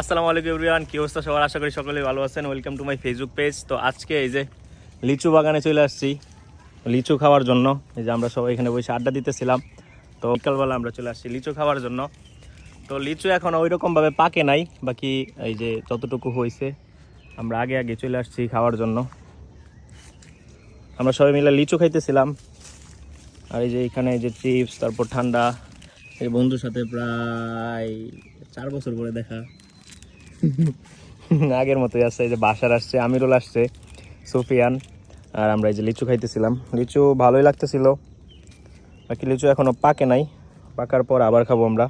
আসসালামু আলাইকুম এভরিওয়ান, কি অবস্থা সবার? আশা করি সকলে ভালো আছেন। Welcome to my Facebook page তো আজকে এই যে লিচু বাগানে চলে আসছি লিচু খাওয়ার জন্য। এই যে আমরা সবাই এখানে বসে আড্ডা দিতেছিলাম। তো বিকালবেলা আমরা চলে আসছি লিচু খাওয়ার জন্য। তো লিচু এখন ওই রকমভাবে পাকে নাই। বাকি এই যে যতটুকু হয়েছে, আমরা আগে আগে চলে আসছি খাওয়ার জন্য। আমরা সবাই মিলে লিচু খাইতেছিলাম। আর এই যে এখানে যে চিপস, তারপর ঠান্ডা। এই বন্ধুর সাথে প্রায় চার বছর পরে দেখা। আগের মতোই আসছে এই যে বাসার আসছে, আমিরুল আসছে, সুফিয়ান, আর আমরা এই যে লিচু খাইতেছিলাম। লিচু ভালোই লাগতেছিল, বাকি লিচু এখনও পাকে নাই, পাকার পর আবার খাব আমরা।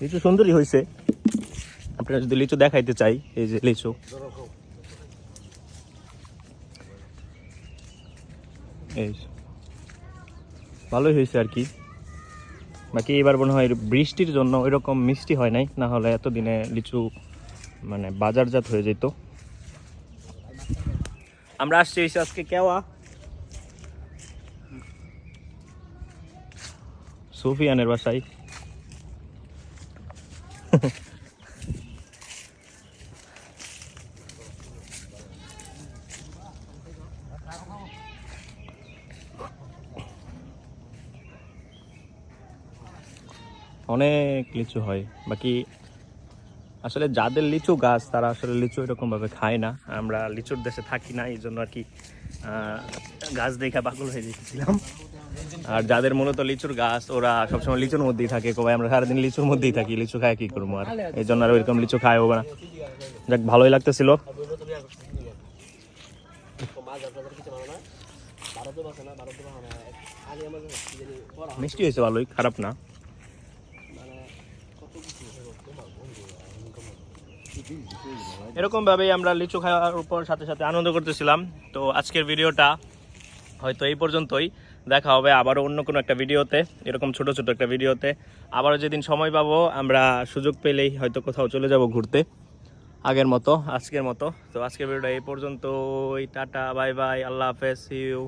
লিচু সুন্দরই হয়েছে আপনারা যদি লিচু দেখাইতে চাই, এই যে লিচু। এই। ভালোই হয়েছে আর কি। বাকি এবার মনে হয় বৃষ্টির জন্য ওইরকম মিষ্টি হয় নাই, না হলে এতদিনে লিচু মানে বাজারজাত হয়ে যেত। আমরা আসছি হয়েছি আজকে কেওয়া। সুফিয়ানের বাসায়। অনেক লিচু হয়। বাকি আসলে যাদের লিচু গাছ, তারা আসলে লিচু এরকমভাবে খায় না। আমরা লিচুর দেশে থাকি না এই জন্য আর কি গাছ দেখে পাগল হয়ে যেতেছিলাম আর যাদের মূলত লিচুর গাছ, ওরা সবসময় লিচুর মধ্যেই থাকে। কবে আমরা সারাদিন লিচুর মধ্যেই থাকি, লিচু খায় কি করব আর? এই জন্য আর ওইরকম লিচু খায় হবে না। যাক, ভালোই লাগতেছিল। মিষ্টি হয়েছে ভালোই, খারাপ না। এরকম ভাবেই আমরা লিচু খাওয়ার উপর সাথে সাথে আনন্দ করতেছিলাম। তো আজকের ভিডিওটা হয়তো এই পর্যন্তই। দেখা হবে আবারও অন্য কোনো একটা ভিডিওতে, এরকম ছোট ছোট একটা ভিডিওতে। আবারও যেদিন সময় পাবো, আমরা সুযোগ পেলেই হয়তো কোথাও চলে যাব ঘুরতে। আগের মতো, আজকের মতো। তো আজকের ভিডিওটা এই পর্যন্তই। টাটা, বাই বাই, আল্লাহ হাফেজ ইউ